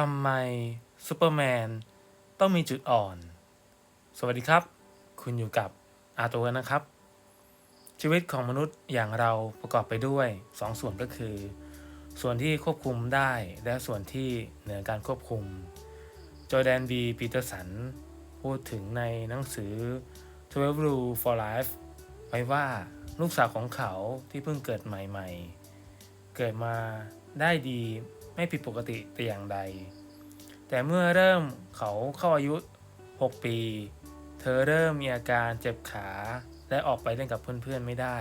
ทำไมซูเปอร์แมนต้องมีจุดอ่อน สวัสดีครับ คุณอยู่กับอาตัวนะครับ ชีวิตของมนุษย์อย่างเราประกอบไปด้วย2ส่วนก็คือ ส่วนที่ควบคุมได้และส่วนที่เหนือการควบคุม จอแดนบีปีเตอร์สัน พูดถึงในหนังสือ 12 Rule for Life ไว้ว่าลูกสาวของเขาที่เพิ่งเกิดใหม่ ๆ เกิดมาได้ดี ไม่ผิดปกติแต่อย่างใด แต่เมื่อเริ่มเขาเข้าอายุ 6 ปี เธอเริ่มมีอาการเจ็บขาและออกไปเล่นกับเพื่อนๆไม่ได้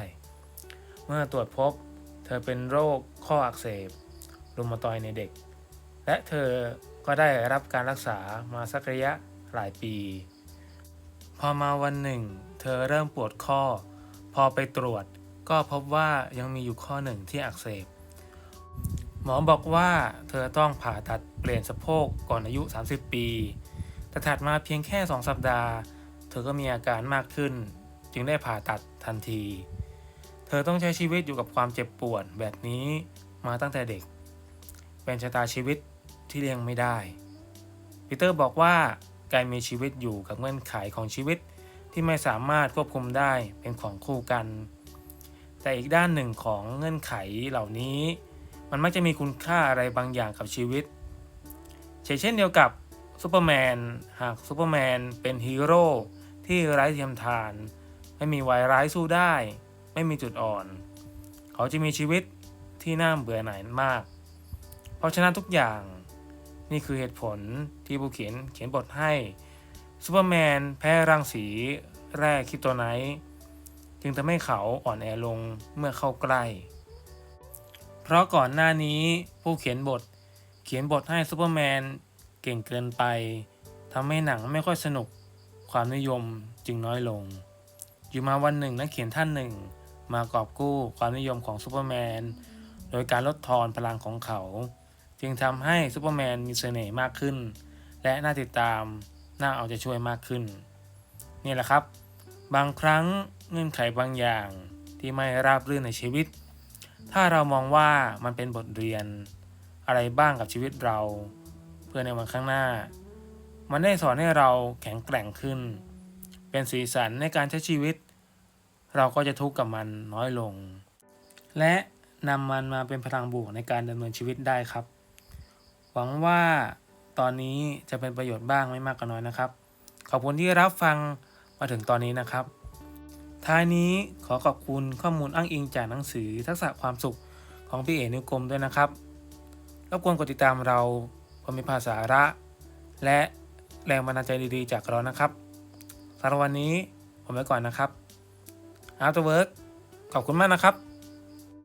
เมื่อตรวจพบ เธอเป็นโรคข้ออักเสบรุมาตอยในเด็ก และเธอก็ได้รับการรักษามาสักระยะหลายปี พอมาวันหนึ่ง เธอเริ่มปวดข้อ พอไปตรวจก็พบว่ายังมีอยู่ข้อหนึ่งที่อักเสบ หมอบอกว่าเธอต้องผ่าตัดเปลี่ยนสะโพกก่อนอายุ 30 ปี แต่ถัดมาเพียงแค่ 2 สัปดาห์ เธอก็มีอาการมากขึ้น จึงได้ผ่าตัดทันที เธอต้องใช้ชีวิตอยู่กับความเจ็บปวดแบบนี้มาตั้งแต่เด็ก เป็นชะตาชีวิตที่เลี่ยงไม่ได้ ปีเตอร์บอกว่าการมีชีวิตอยู่กับเงื่อนไขของชีวิตที่ไม่สามารถควบคุมได้เป็นของคู่กัน แต่อีกด้านหนึ่งของเงื่อนไขเหล่านี้ มันมักจะมีคุณค่าอะไรบางอย่างกับชีวิตเช่นเช่นเดียวกับซูเปอร์แมนหากซูเปอร์แมนเป็นฮีโร่ที่ไร้เทียมทาน ไม่มีวัยร้ายสู้ได้ ไม่มีจุดอ่อน เขาจะมีชีวิตที่น่าเบื่อหน่ายมาก เพราะฉะนั้นทุกอย่างนี่คือเหตุผลที่ผู้เขียนเขียนบทให้ซูเปอร์แมนแพ้รังสีแร่คริปโตไนท์จึงทำให้เขาอ่อนแอลงเมื่อเข้าใกล้ เพราะก่อนหน้านี้ผู้เขียนบท เขียนบทให้ซูเปอร์แมนเก่งเกินไปทำให้หนังไม่ค่อยสนุก ความนิยมจึงน้อยลง อยู่มาวันหนึ่งนักเขียนท่านหนึ่ง มากอบกู้ความนิยมของซูเปอร์แมนโดยการลดทอนพลังของเขา จึงทำให้ซูเปอร์แมนมีเสน่ห์มากขึ้น และน่าติดตามน่าเอาใจช่วยมากขึ้น นี่แหละครับ บางครั้งเงื่อนไขบางอย่างที่ไม่ราบรื่นในชีวิต ถ้าเรามองว่ามันเป็นบทเรียนอะไรบ้างกับชีวิตเรา เพื่อในวันข้างหน้า มันได้สอนให้เราแข็งแกร่งขึ้น เป็นสีสันในการใช้ชีวิต เราก็จะทุกข์กับมันน้อยลง และนำมันมาเป็นพลังบวกในการดำเนินชีวิตได้ครับ หวังว่าตอนนี้จะเป็นประโยชน์บ้างไม่มากก็น้อยนะครับ ขอบคุณที่รับฟังมาถึงตอนนี้นะครับ ท้ายนี้ขอขอบคุณข้อมูลอ้างอิงจากหนังสือทักษะความสุขของพี่เอ๋นิวกรมด้วยนะครับรบกวนกดติดตามเราเพื่อมีภาษาระ และแรงบันดาลใจดีๆ จากเรานะครับสำหรับวันนี้ผมไปก่อนนะครับ After Work ขอบคุณมากนะครับ